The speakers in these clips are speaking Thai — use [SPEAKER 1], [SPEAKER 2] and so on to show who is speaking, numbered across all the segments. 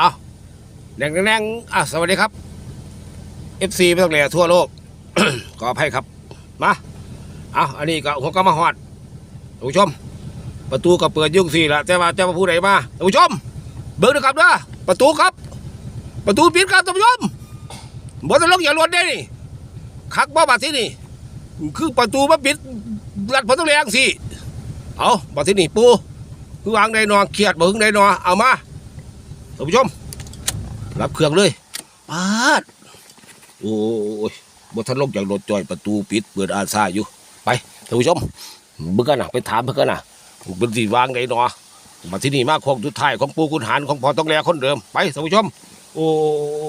[SPEAKER 1] เอาแดงแดงอะสวัสดีครับ FC ไม่ต้องแหล่ทั่วโลก ขออภัยครับ มาเอาอันนี้ก็หัวก็มาหอดท่านผู้ชม ประตูก็เปิดยุ่งสี่ละแต่ว่าจะมาพูดไหนมาท่านผู้ชม เบิกนะครับนะประตูครับ ประตูปิดครับท่านผู้ชมบนตลงอย่าลวนได้นี่คักบ่บาดที่นี่ คือประตูมาปิดรัดพอต้องแรงสิเอาบาดที่นี่ปูคือวางได้นอนเครียดบ่หึงได้นอนเอามา ท่านผู้ชมรับเครื่องเลยปาดโอ้ยบนทันลงจากรถจอยประตูปิดเปิดอาซาอยู่ ไปท่านผู้ชมเบิ่งกันนะไปถามเบิ่งกันนะเป็นสีวางได้นอมาที่นี่มาโคงทุดท้ายของปูคุณหารของพอต้องแลคนเดิมไปท่านผู้ชม โอ้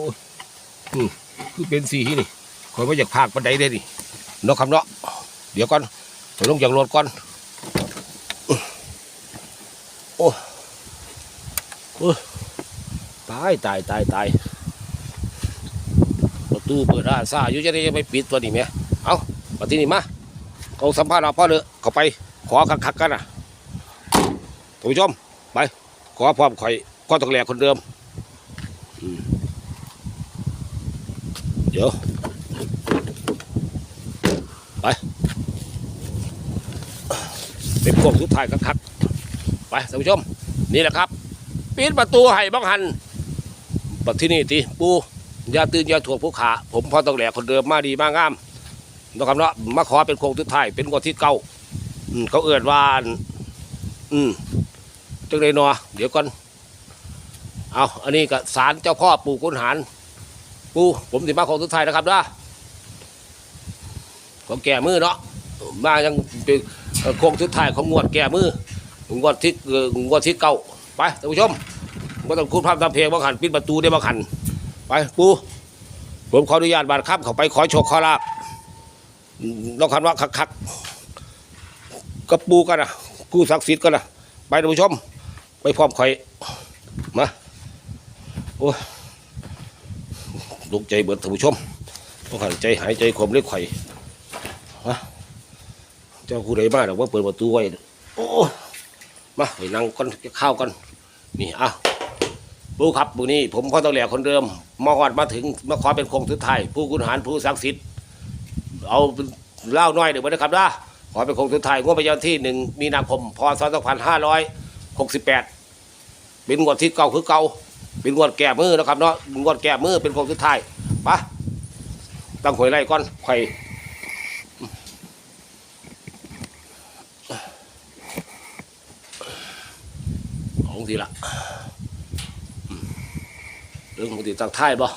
[SPEAKER 1] ยอืมคือเป็นสีนี่คอยว่าอยากพากบันไดได้ดิเนาะคำเนาะเดี๋ยวก่อนไปลงจากรถก่อนโอ้โอ้ ตายตายตายตายประตูเปิดอาซาอยู่จะได้ไม่ปิดตัวนี้ไหมเอามาที่นี่มาเอาสัมภาษณ์เอาพ่อเลยเข้าไปขอคักๆกันนะท่านผู้ชมไป ขอพร้อมข่อยก็ต้องแหลกคนเดิมเดี๋ยวไปเป็นโค้งสุดท้ายคักๆไปท่านผู้ชม นี่แหละครับ ปิดประตูให้บังหัน ปัดที่นี่ตีปูยาตื่นยาถ่วงผู้ขา ผมพอต้องแหลกคนเดิมมาดีมากงามนะครับเนาะมาขอเป็นโค้งสุดท้ายเป็นงวดที่เก้าเขาเอื้อนว่า อืมจังเลยนัวเดี๋ยวก่อนเอาอันนี้ก็สารเจ้าพ่อปู่กุนหารปูผมสิมาของสุดท้ายนะครับนะของแก่มือเนาะมายังเป็นโค้งสุดท้ายของงวดแก่มืองวดที่เอ่องวดที่เก้าไปท่านผู้ชม ไม่ต้องคูดภาพทำเพลงบางหันปิดประตูได้บางหันไปปูผมขออนุญาตบาดครับเขาไปขอโชคขอลาบอืมต้องคันว่าคักๆกับปูกันนะกูศักดิ์สิทธิ์กันนะไปท่านผู้ชม ไปพร้อมข่อยมาโอ้ลุกใจเบิดท่านผู้ชมต้องหันใจหายใจขมเล็กข่อยมาเจ้าผู้ใดมาเดี๋ยวว่าเปิดประตูไว้โอ้มาไปนั่งก่อนข้าวก่อนนี่อะ ผู้ครับผู้นี้ ผมพ่อต้องแหล่คนเดิมมาหอดมาถึงมาขอเป็นคงสุดท้ายผู้คุณหารผู้ศักดิ์สิทธิ์เอาเล่าน้อยเดี๋ยวนะครับนะขอเป็นคงสุดท้ายงวดประจำที่หนึ่งมีนาคมพศสองพันห้าร้อยหกสิบแปดเป็นงวดที่เก่าคือเก่าเป็นงวดแก่มือนะครับเนาะงวดแก่มือเป็นโคงสุดท้ายปะตั้งหวยไล่ก่อนไข่ของทีละ เรื่องของทีตั้งท้ายบ่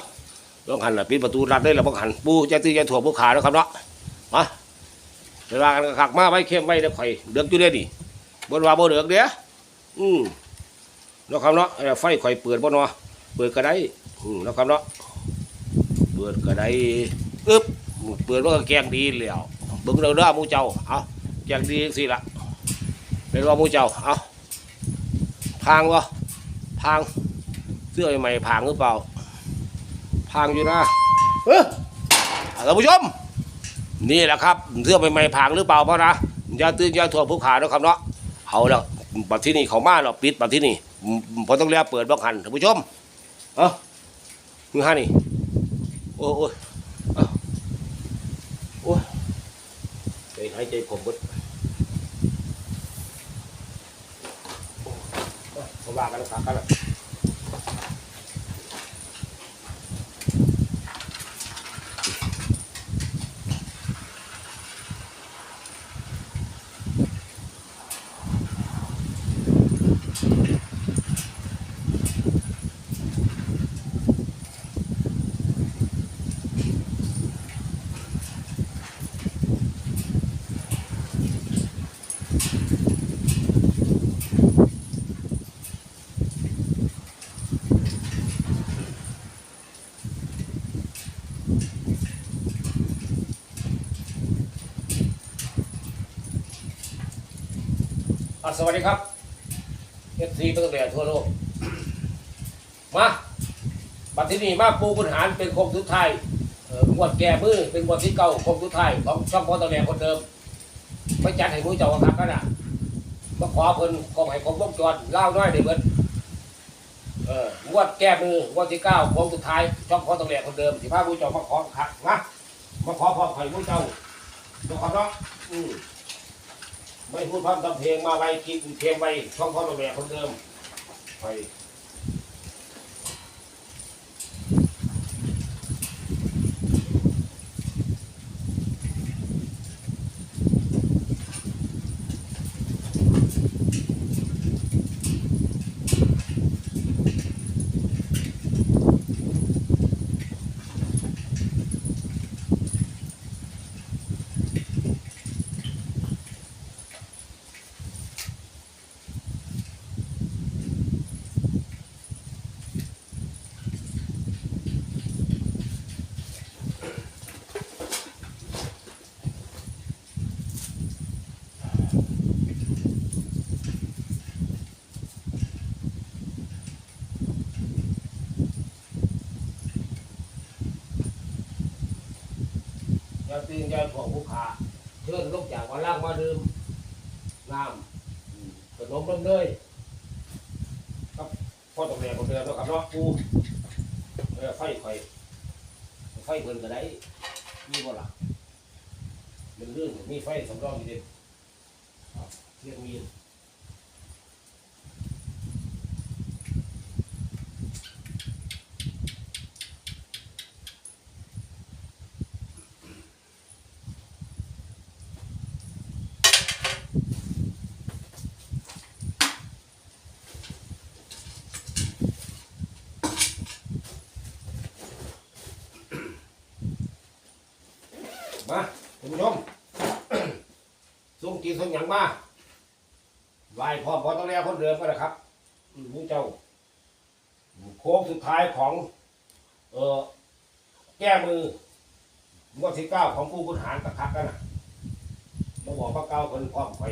[SPEAKER 1] ต้องหันละปิดประตูรัดได้แล้วบ่หันปูจะตีจะถั่วผู้ขานะครับเนาะมาเวลากันขักมาไว้เข้มไว้เด้อไข่อยเดือกอยู่เด้อนี่บนว่าบ่เดือกเด้ออืมเนาะครับเนาะไฟข่อยเปิดบ่เนาะเปิดก็ได้อืมเนาะครับเนาะเปิดก็ได้อึ๊บเปิดว่าแกงดีแล้วเบิ่งเด้อเด้อมูเจ้าเอาแกงดีจังซี่ล่ะเป็นว่ามูเจ้าเอาพางบ่พาง เสื้อใหม่ๆพางหรือเปล่าพางอยู่นะเอ้อท่านผู้ชม นี่แหละครับ เสื้อใหม่ๆพางหรือเปล่าเพราะนะอย่าตื่นอย่าถ่วงผู้ขาเนาะครับเนาะเอาแล้วบัดที่นี่เขามาเราปิดบัดที่นี่อืมพอต้องเรียกเปิดบังหันท่านผู้ชม เอ้ามือห้านี่โอ้ยโอ้ยเอ้าโอ้ยใจหายใจผมเบิดเอ้ามาว่ากันแล้วกันแล้ว สวัสดีครับเอฟซีต้องเรียทั่วโลก มาบัดที่นี่มาปูคุณหารเป็นโคงสุดท้ายงวดแก่มือเป็นงวดที่เก่าโคงสุดท้ายของช่องพอตะแหลคนเดิมไม่จัดให้มือเจ้าครับกันนะมาขอเพิ่นกองให้ครบวงจรเล่าน้อยเดี๋ยวเพิ่นเอองวดแก้มืองวดที่เก้าโค้งสุดท้ายช่องขอต้องแหลคนเดิมสิพาผู้เจ้ามาขอขัดนะมาขอพรไข่ผู้เจ้าทุกคนเนาะอืม ไม่พูดพร่ำทำเพลงมาไว้กินเพลงไว้ช่องขอต้อแม่คนเดิมไป ตื่นใจของผู้ขาเชิญลูกจากวันล่างมาดื่มน้ำขนมเริ่มเลยครับพ่อต้องแม่คนเดิมแล้วครับเนาะกูเออไฟไฟไฟเพิ่นก็ได้มีบ่ล่ะมันเรื่องมีไฟสำรองอยู่เด็ดเที่ยงมี มาคุณผู้ชม ส่งกีส่งหยังมาไหวพ่อพอต้องแล้วคนเดิมก็นะครับมผู้เจ้า โค้งสุดท้ายของ เออแก้มืองวดที่เก้าของผู้บริหารตะคักกันนะมาบอกว่าเก้าคนพร้อมไป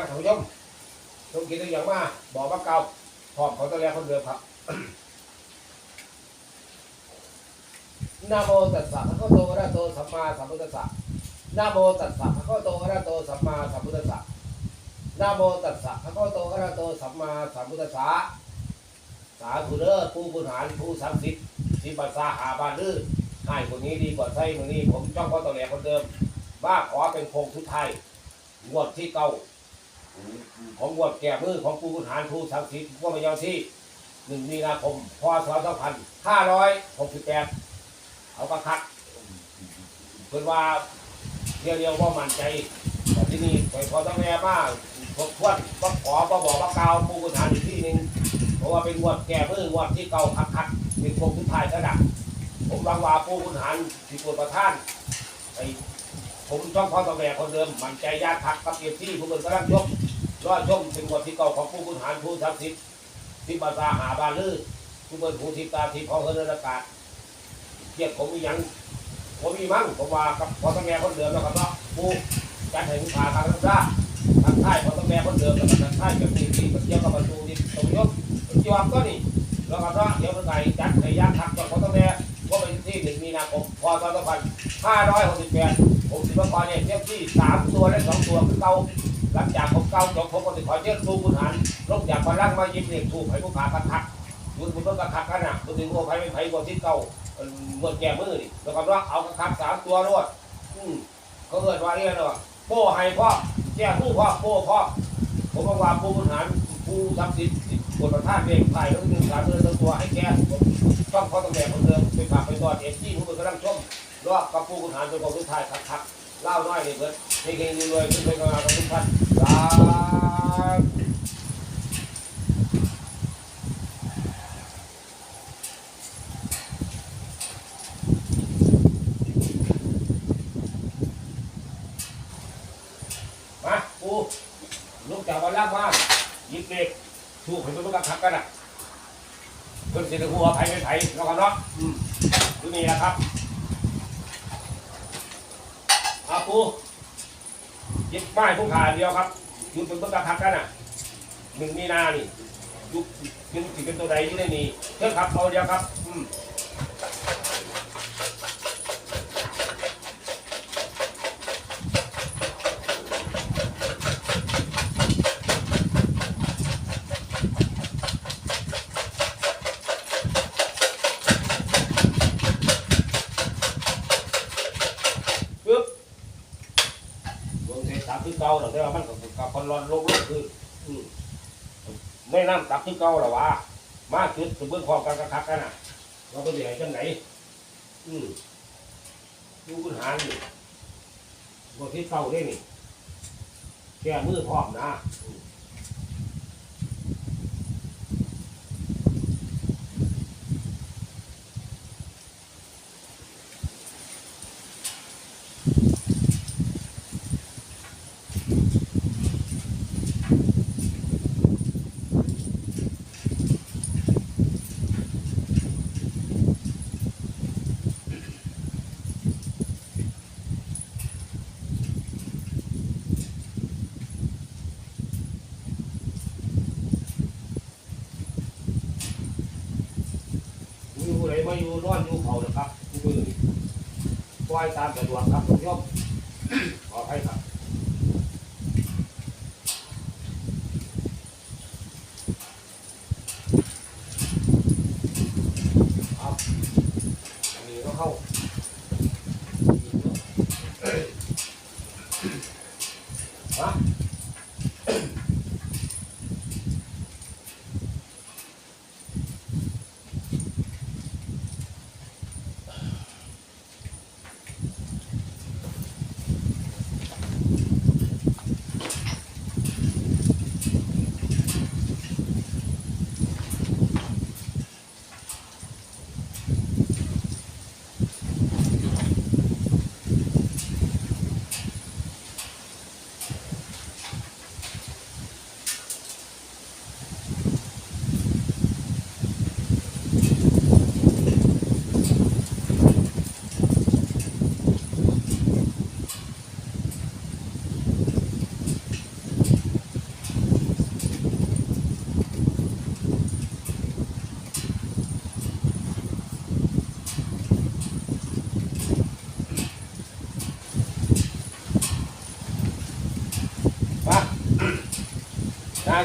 [SPEAKER 1] มาท่านผู้ชมส่งกีตัวอย่างมาบอกว่าเก้าพร้อมเขาต้องแล้วคนเดิมครับนะโมตัสสะภะคะวะโตระโตสัมมาสัมพุทธัสสะนะโมตัสสะภะคะวะโตระโตสัมมาสัมพุทธัสสะนะโมตัสสะภะคะวะโตระโตสัมมาสัมพุทธัสสะสาธุเด้อผู้บริหารผู้สังสิทธิ์สิปัสสาหาบาลือให้คนนี้ดีกว่าใช่คนนี้ผมจ้องพ่อตัวแหลคนเดิมว่าขอเป็นโคงสุดท้ายงวดที่เก้า ของงวดแก่มือของผู้บริหารผู้สังสิทธิ์ผู้มายาที่หนึ่งมีนาคมพศสองพันห้าร้อยหกสิบแปดเขาก็คักเพื่อว่าเรียวเรียวว่ามั่นใจแต่ที่นี่ไปพอต้องแม่มากทบทวนก็ขอก็บอกว่ากาวปูกุฐานอีกที่หนึ่งเพราะว่าเป็นงวดแก่มืองวดที่เก่าคักคักเป็นพวกทุกทายกระดับผมวางวาปูกุฐานที่ปวดประท่านไอ้ผมต้องพอต้องแม่คนเดิม มั่นใจยากคักกับเอฟที่ผู้คนกำลังชม รอดชมเป็นงวดที่เก่าของปูกุฐานผู้ทักษิณที่บาซาหาบาลือผู้เป็นผู้ทิตาทิพของเฮนอากาศเทียบผมมียังผมมีมั้งผมว่ากับพอตั้งแม่คนเดิมแล้วครับเนาะปูจัดให้ผู้ขาทางนั้นซะทางท้ายพอตั้งแม่คนเดิมแล้วทางท้ายแบบนี้ที่มันเกี่ยวกับประตูนี่ตรงยกจีวบก็นี่แล้วก็เนาะเดี๋ยวเมันไก่จัดให้ยากทักกับพอตั้งแม่ก็เป็นที่หนึ่งมีนาคมพศสองพันห้าร้อยหกสิบแปดผมสิบกรเนี่ยเทียบที่สามตัวและสองตัวคือเก่า หลังจากผมเก่าจบผมก็จะขอเชิญครูคุณหันลงจากพลังมายิ้มเรียกถูกให้ผู้ขากันทักคุณคุณต้องกระทักกันนะคุณถึงโอ้ไผ่ไม่ไผ่กว่าที่เก่าเมื่อแก่มือนี่แล้วก็ว่าเอากระคับสามตัวรวดอืมเขาเกิดว่าเรียกว่าโป้ให้พ่อแก่ผู้พ่อโป้พ่อผมบอกว่าผู้บริหารผู้ทำสิทธิ์กฎประทานเองไทยแล้วหนึ่งสามเดือนตัวให้แก่ต้องเขาต้องแบ่งคนเดิมไปฝากไปตอนเอฟซีผู้เป็นกำลังชมรอบกับผู้บริหารเป็นของทุกทายคักๆ เล่าน้อยนี่เพื่อนเฮงๆรวยขึ้นไปกำลังทุกท่านสามมาปูลูกจากวันล่างมาหยิบเด็กถูกให้มันต้องขับกันอะเพิ่นสิได้หัวไผเป็นไผเนาะครับเนาะอืมดูนี่นะครับ อาปูยิบไม้ผู้ขาเดียวครับยุดเป็นต้องขับกันอะหนึ่งมีนานี่ยุคยังสิเป็นตัวใดอยู่ในนี่เพื่อครับเอาเดียวครับ อืม ปึ๊บวงเทตับคือเก่าหรอกแต่ว่า นร้อนลกลกคืออืมไม่น้ำตับที่เก่าหรอวะมาจุดถึงเบื้องความกันกระทักกันน่ะ เราไปเดี๋ยวจังไหนอืมดูคุณหารนี่บทที่เก่าได้นี่แก้มือพร้อมนะอืมมีผู้ใดมาอยู่นอนอยู่เขานะครับทุกมือนี่ ปล่อยตามสะดวกครับทุกท่านขอให้ครับ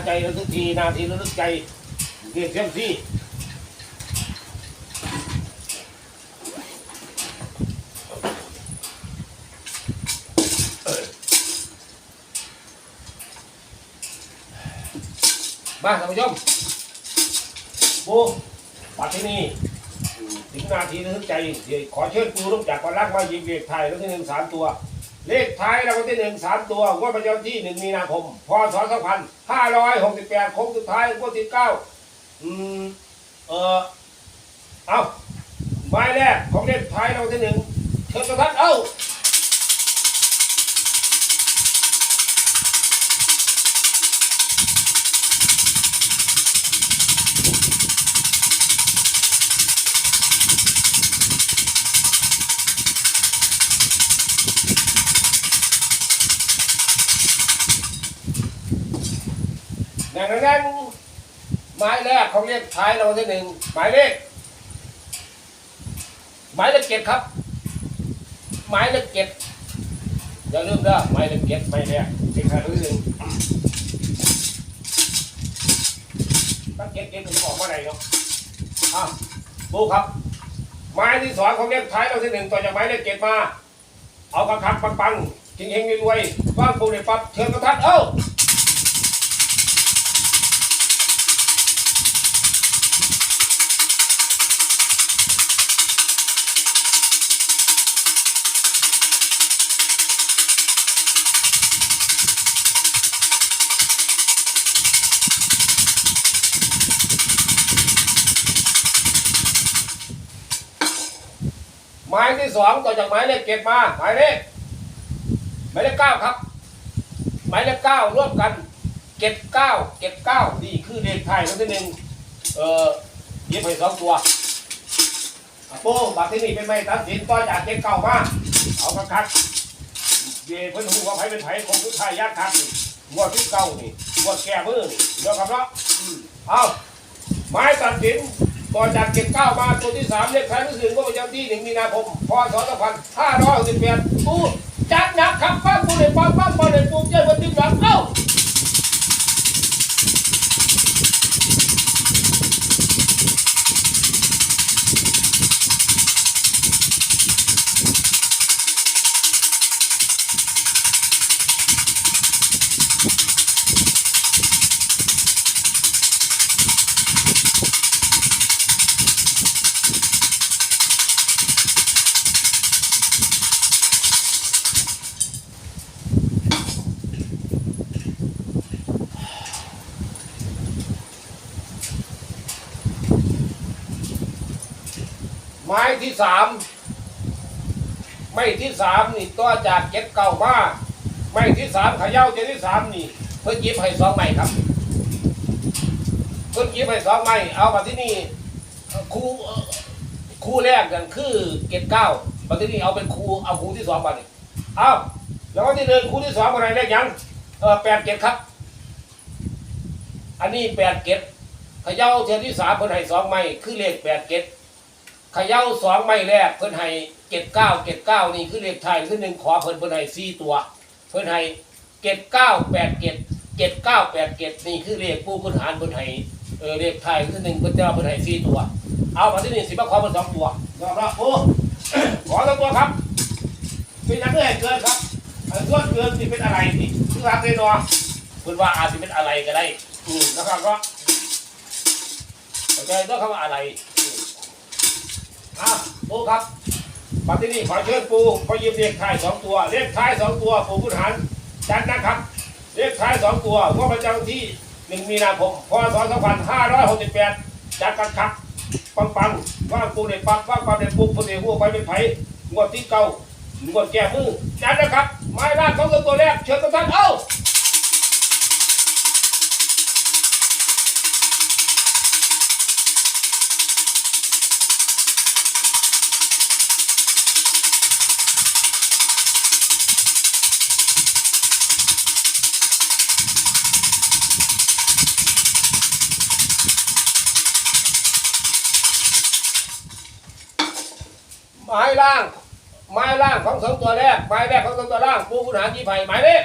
[SPEAKER 1] ใจระลึกทีนาทีระลึกใจเรียกเช่นที่มาท่านผู้ชมปูปัดที่นี่ถึงนาทีระลึกใจเดี๋ยวขอเชิญปูลูกจากวันรักมายิงเลขไทยแล้วที่หนึ่งสามตัว เลขท้ายรางวัลที่หนึ่งสามตัวงวดประจำที่หนึ่งมีนาคม พศสองพันห้าร้อยหกสิบแปดโค้งสุดท้ายงวดที่เก้าอืมเออเอาใบแรกของเลขท้ายรางวัลที่หนึ่งเชิญประทัดเอ้า แน่นแน่นหมายแรกเของเลขท้ายรางวัลที่หนึ่งหมายเลขหมายเลขเจ็ดครับ หมายเลขเจ็ดอย่าลืมเด้อหมายเลขเจ็ดหมายแรกเลขท้ายราวัลที่หนึ่งตั้งเจ็ดเจ็ดถึงออกมาไหนเนาะอะปูครับหมายที่สองเของเลขท้ายรางวัลที่หนึ่งต่อจากหมายเลขเจ็ดมา เอากระคักปังๆเฮงๆรวยๆว่างปูในปั๊บเชิญกระทัดเอ้า มายที่สองต่อจากหมายเลขเจ็ดมาหมายเลขหมายเลขเก้าครับ หมายเลขเก้าร่วมกันเจ็ดเก้าเจ็ดเก้านี่คือเลขไทายครั้งที่หนึ่งเอ่อเย็บไปสองตัวอะโป้บัตรที่นี่เป็นไม่ตัดสินก็จากเจ็ดเก้ามาเอากระคัดเย่เพิ่นหูว่าไผเป็นไผของผู้ชายยักษ์คัดนี่งวดที่เก้านี่งวดแก่มือนี่เดี๋ยวครับเนาะอืมเอาหมายตัดสิน ก่อจากเก็บเก้ามาตัวที่สามเลขท้ายที่หนึ่ก็ประจำที่หนึ่งมีนาคมพศสองพันห้าร้อยหกสิบแปดตู้จัดหนักครับป้าผู้เด็กป้าป้าผู้เด็กปุ๊บเจ้าวันที่หลังเอ้า สามไม้ที่สามนี่ก็จากเก็บเก่ามาไม้ที่สามขย่าเจที่สามนี่ เพิ่นหยิบให้สองไม้ครับ เพิ่นหยิบให้สองไม้เอามาที่นี่คู่เอ่อคู่แรกกันคือเก็บเก้ามาที่นี่เอาเป็นคู่เอาคู่ที่สองมานี่เอาแล้วก็ที่หนึ่งคู่ที่สองอะไรเลขยังเออแปดเก็บครับ อันนี้แปดเก็บขย่าเทียนที่สามเพิ่นให้สองไม้คือเลขแปดเก็บ ขย่าสองไม่แรกเพิ่นให้เก็ดเก้าเก็ดเก้านี่คือเลขไทยคือหนึ่งขอเพิ่นเพิ่นให้สี่ตัว เพิ่นให้เก็ดเก้าแปดเก็ดเก็ดเก้าแปดเก็ดนี่คือเลขผู้พื้นฐานเพิ่นให้เออเลขไทยคือหนึ่งเพิ่นจะเพิ่นให้สี่ตัว เอามาที่นี่สิมาขอเพิ่นสองตัวยอมรับโอ้ขอสองตัวครับเป็นอันเมื่อให้เกินครับอันส่วนเกินสิเป็นอะไรนี่คือรักแน่นอนเพิ่นว่าอาจจะเป็นอะไรก็ได้อืมนะครับก็เข้าใจต้องคำว่าอะไร อะปูครับปัจจุบันขอเชิญปูขอยืมเลขท้ายสองตัวเลขท้ายสองตัวปูพุทธานจัดนะครับเลขท้ายสองตัวงวดประจำวันที่หนึ่งมีนาคมพศสองพันห้าร้อยหกสิบแปดจัดกันครับปังปังว่างปูเด็ดปังว่างปลาเด็ดปูปูเด็ดหัวไปเป็นไผ่งวดที่เก้างวดแก้มือจัดนะครับไม้ล่างของตัวแรกเชิญทุกท่านเอ้า ไม้ล่าง ไม้ล่างของสองตัวแรกไม้แรกของสองตัวล่างปูพุทธานที่ไผ่หมายเลข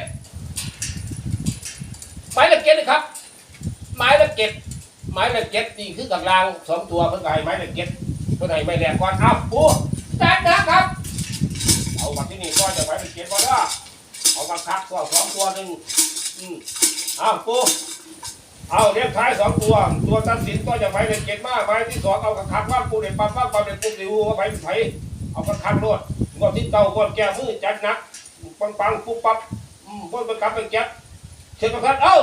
[SPEAKER 1] หมายเลขเจ็ดเลยครับหมายเลขเจ็ดหมายเลขเจ็ดนี่คือกับรางสองตัวเพื่อนไก่หมายเลขเจ็ดเพื่อนไห้ไม่แรกก่อนเอาปูจัดนะครับเอามาที่นี่ก็จะหมายเลขเจ็ดก่อนว่าเอามาคักตัวสองตัวหนึ่งอืมเอาปูเอาเรียกท้ายสองตัว ตัวตัดสินก็จะไปเลขเจ็ดมากไปที่สองเอากระคักว่าปูเด็ดปั๊บปั๊บปั๊บเด็ดปุ๊บดีหูวว่าไปเป็นไผ เอากระคักรวดงวดที่เก่างวดแก้มือจัดหนักปังปังปุ๊บปั๊บอืมงวดไปกลับไปเก็บเชิญประคัดเอ้า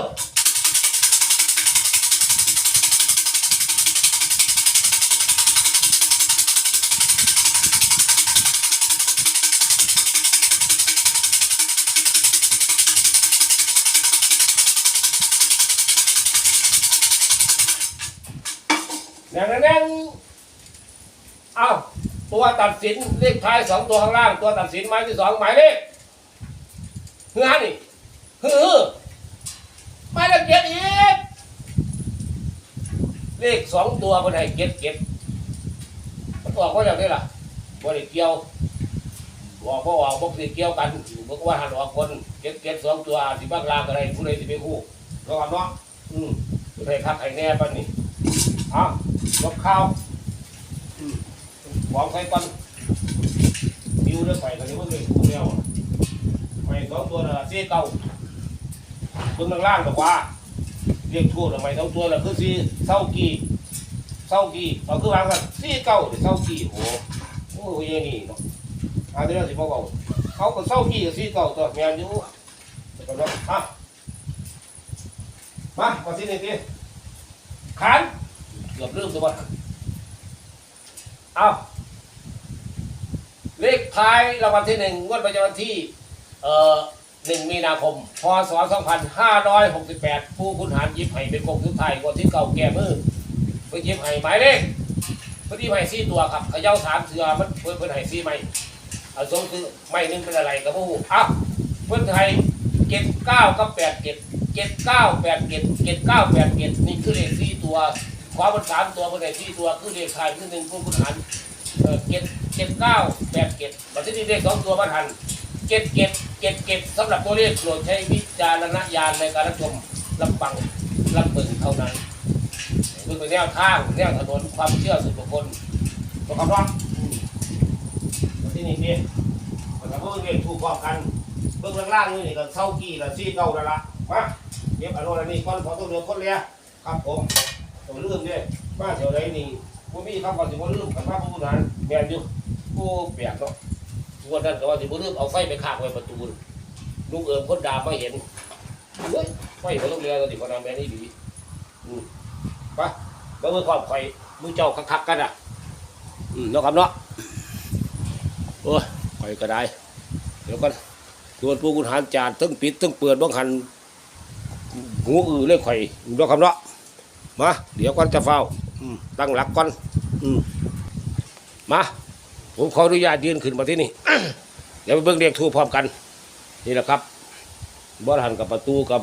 [SPEAKER 1] แน่งแน่งเอา ตัวตัดสินเลขท้ายสองตัวข้างล่าง ตัวตัดสินหมายที่สองหมายเลขเฮือนี่ฮือหมายเลขเจ็ดอีกเลขสองตัวคนไหนเจ็ดเจ็ดมันออกว่าอย่างนี้ล่ะบริเกี่ยวบอกว่าออกบอกสิเกี่ยวกันบอกว่าหันออกคนเจ็ดเจ็ดสองตัวสิบ้างลางอะไรผู้ใดสิเป็นคู่ระวังเนาะอืมผู้ใดคักไห้แน่ปะนี่เอาลบข้าว วางไฟก่อนดิวเรื่องไฟกันนี้มันเลยคู่แล้วอะไฟสองตัวน่ะสี่เก้าเบื้องล่างบอกว่าเรียกทั่วทำไมสองตัวน่ะคือสี่เศร้ากี่เศร้ากี่เอาคือวางกันสี่เก้าหรือเศร้ากี่โหโอ้ยนี่เนาะอาเดี๋ยวสิบอกเอาเขาก็เศร้ากี่กับสี่เก้าตัวแมนอยู่แต่ก็เนาะอะมามาที่นี่ทีขันเกือบเริ่มตัวหันเอา เลขท้ายรางวัลที่หนึ่งงวดประจำวันที่เอ่อหนึ่งมีนาคม พศสองพันห้าร้อยหกสิบแปดผู้คุณหารยิบไห้เป็นโคงสุดท้ายงวดที่เก่าแก่มือเพิ่งยิบไห้หมายเลขเพิ่งยิบไห้สี่ตัวครับเขย่าสามเสือมันเพิ่นเพิ่นไห้สี่ไม้เอาสมคือไม่นึงเป็นอะไรกับผู้อะเพิ่นไห้เจ็ดเก้ากับแปดเจ็ดเจ็ดเก้าแปดเจ็ดเจ็ดเก้าแปดเจ็ดนี่คือเลขสี่ตัวขวาบนสามตัวบนไหนสี่ตัวคือเลขท้ายคือหนึ่งผู้คุณหาร เอ่อเจ็ดเจ็ดเก้าแปดเจ็ดบัตรที่เลขสองตัวมาทันเจ็ดเจ็ดเจ็ดเจ็ดสำหรับตัวเลขโปรดใช้วิจารณญาณในการรับชมรับฟังรับเบิ่งเท่านั้นคือเป็นแนวทางแนวถนนความเชื่อส่วนบุคคลตัวคำร้องบัตรที่นี่เนี่ยมันก็เพิ่งเรียนถูกความกันเบื้องล่างๆนี่นี่ก็เศร้ากี่ละซี่เก่าล้วละมาเก็บอารมณ์อันนี้ก่อนขอตัวเดือคนเลียครับผมตัวเรื่องเนี่ยมาเท่าไรนี่ บ่มีคำว่าสิบ่ลืมกันมาผู้นั้นแม่นอยู่ผู้เปียกเนาะทุกวันนั้นก็ว่าสิบ่ลืมเอาไฟไปข้างไว้ประตูลูกเอิมคนดามาเห็นโอ้ยไฟบ่ลงเรือก็สิพนำแม่นี่ดีอืมไปบ่มือความข่อยมือเจ้าคักๆกันอะอืมเนาะครับเนาะโอ้ยข่อยก็ได้เดี๋ยวก่อนส่วนผู้คุณหารจานทั้งปิดทั้งเปิดบ่หันหูอือเลยข่อยเนาะครับเนาะมาเดี๋ยวก่อนจะเฝ้า ตั้งหลักก่อนอืมมาผมขออนุญาตยืนขึ้นมาที่นี่เดี๋ยวไปเบิ่งเรียกทูปพร้อมกัน นี่แหละครับบ่หันกับประตูกับ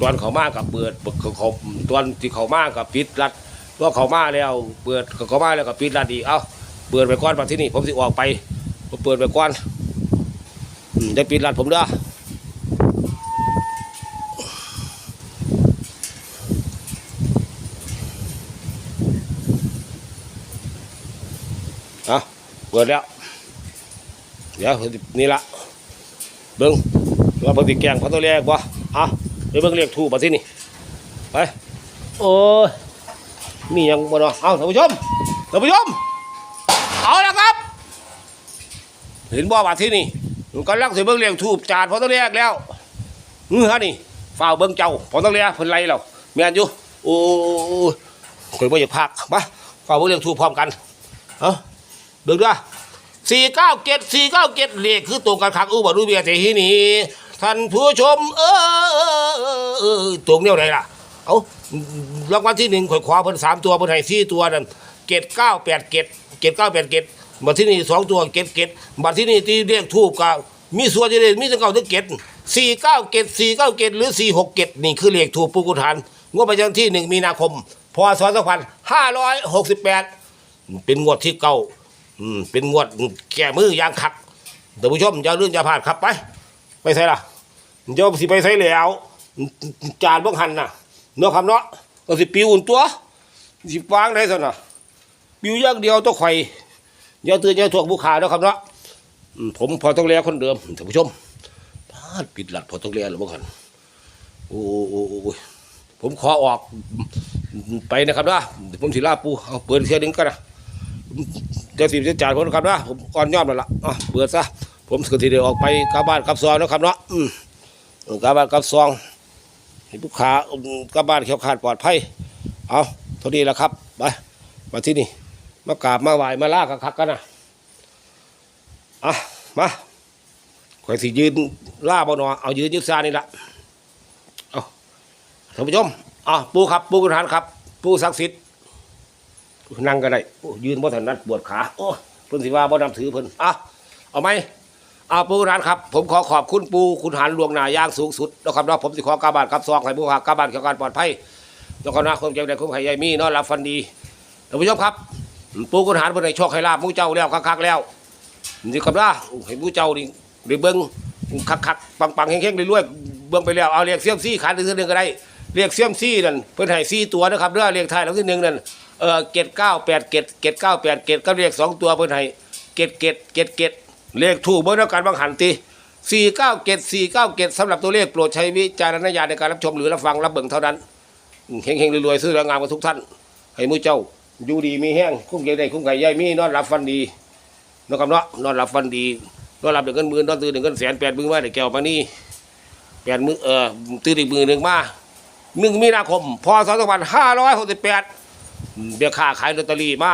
[SPEAKER 1] ตอนเขามากับเปิดเขาเขาตอนที่เขามากับปิดรัดว่าเขามาแล้ว เปิดเขามาแล้วกับปิดรัดอีกเอ้าเปิดไปก่อนมาที่นี่ ผมสิออกไปผมเปิดไปก่อนอืมได้ปิดรัดผมเด้อ อะเปิดแล้ว เดี๋ยวนี่ละเบิ้งว่าเบิ้งติแกงพัตตัวแรกบ่อะไปเบิ้งเรียกถูกมาที่นี่ไปโอ้ยมีหยังบ่เนาะเอาท่านผู้ชมท่านผู้ชมเอาละครับ เห็นบ่ว่าที่นี่มันกำลังสิเบิ้งเรียกถูกจานพัตตัวแรกแล้วเงือนี่ฝ้าวเบิ้งเจ้าพัตตัวแรกเพิ่นไล่แล้วแม่นอยู่โอ้ยข่อยบ่อยากพักมาฝ้าวเบิ้งเรียกถูกพร้อมกันเอ้า เบิ่งด้วยสี่เก้าเจ็ดสี่เก้าเจ็ดเลขคือตรงกันคักอุบัติเบียแต่ที่นี่ท่านผู้ชม เออตรงเนี้ยไหนล่ะ เอารางวัลที่หนึ่งข่อยขวาเพิ่นสามตัวเพิ่นให้สี่ตัวนั่นเจ็ดเก้าแปดเจ็ดเจ็ดเก้าแปดเจ็ดบัตรที่นี่สองตัวเจ็ดเจ็ดบัตรที่นี่ที่เรียกทูบกับมีส่วนจะได้มีตั้งเก้าถึงเจ็ดสี่เก้าเจ็ดสี่เก้าเจ็ดหรือสี่หกเจ็ดนี่คือเลขทูบปูกุฐานงวดประจำที่หนึ่งมีนาคมพศสองพันห้าร้อยหกสิบแปดเป็นงวดที่เก้า อืมเป็นงวดแก่มือยางคักท่านผู้ชมอย่าลื่นอย่าพลาดครับไป ไปใส่ละเดี๋ยวสิไปใส่แล้วจานบังหันน่ะเนาะครับเนาะก็สิปิวอุ่นตัวสิวางได้สินะปิวอย่างเดียวต้องไข่อย่าเตือนอย่าถวงผู้ขาเนาะครับเนาะผมพอต้องเลี้ยคนเดิมท่านผู้ชมพลาดปิดหลัดพอต้องเลี้ยหรือบังหันโอ้โอ้โอ้โอ้ยผมขอออกไปนะครับนะเดี๋ยวผมสิลาปูเอาเปิดเทียหนึงกันนะ เดี๋ยวสิจะจ่ายผมนะครับนะผมก่อนยอมแล้วล่ะอะเปิดซะผมสกทีเดียวออกไปกลับบ้านกลับซองนะครับเนาะอืมกลับบ้านกลับซองให้ลูกค้ากลับบ้านเขียวขาดปลอดภัยเอาเท่านี้แหละครับไปมาที่นี่มากราบมาไหวมาลาคักกันนะอะมาข่อยสิยืนล่าบ่หนอเอายืนยึดซานี่ละเอาท่านผู้ชมอะปูครับปูกุฐานครับ ปูศักดิ์สิทธิ์ นั่งก็ได้โอ้ยืนบ่ถนัดปวดขาโอ้เพิ่นสิว่าบ่นำถือเพิ่นอะเอาไหมเอาปูร้านครับ ผมขอขอบคุณปูคุณหารหลวงหนาย่างสูงสุดแล้วครับว่าะผมสิขอกาบานกับซองให้ผู้หากกาบานเกี่ยวกับการปลอดภัยแล้วก็นะความเจ็บในคุ้มไข่ใหญ่มีนอนหลับฟันดีท่านผู้ชมครับ ปูคุณหารเพิ่นให้โชคให้ลาบมู่เจ้าแล้วคักๆแล้วนี่ครับนะให้มู่เจ้านี่ได้เบิ่งคักๆปังๆแข็งๆรวยๆเบิ่งไปแล้วเอาเรียกเสียมซี่ขันอีกทีหนึ่งก็ได้เรียกเสียมซี่นั่นเพิ่นให้ซี่ตัวนะครับเด้อเรียกไทยแล้วที่หนึ่งนั่น เออเกตเก้าแปดเกตเกตเก้าแปดเกตก็เรียกสองตัวเพื่อนให้เกตเกตเกตเกตเลขถูกเบอร์แล้วกันบางหันตีสี่เก้าเกตสี่เก้าเกตสำหรับตัวเลขโปรดใช้วิจารณญาณในการรับชมหรือรับฟังรับเบิ่งเท่านั้นเฮงเฮงรวยๆซื้อแรงงานกับทุกท่าน ให้มือเจ้าอยู่ดีมีแห้งคุ้มเกยได้คุ้มไก่ย่ายมีนอนหลับฟันดีนะครับเนาะนอนหลับฟันดีนอนหลับเดือนเงินหมื่นนอนตื่นเดือนเงินแสนแปดมือมาได้แก้วมานี่แปดมือเออตื่นอีกมือหนึ่งมาหนึ่งมีนาคมพศสองพันห้าร้อยหกสิบแปด เดี๋ยค้าขายลอตเตอรี่มา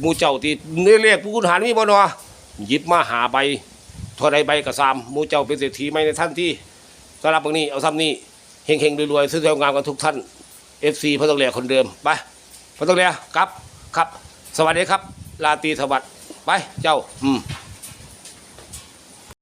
[SPEAKER 1] หมูเจ้าที่เนื้อเลขผู้คุณหารมีบ่เนาะหยิบมาหาใบท่าใดใบกระซามมูเจ้าเป็นเศรษฐีไหมในท่านที่สำหรับบางนี้เอาซ้ำนี้เฮงๆรวยๆซื้อเสียงามกันทุกท่าน FC พระตองเหลียคนเดิมไปพระตองเหลียครับครับ สวัสดีครับลาตีสวัสดิ์ไปเจ้า อืม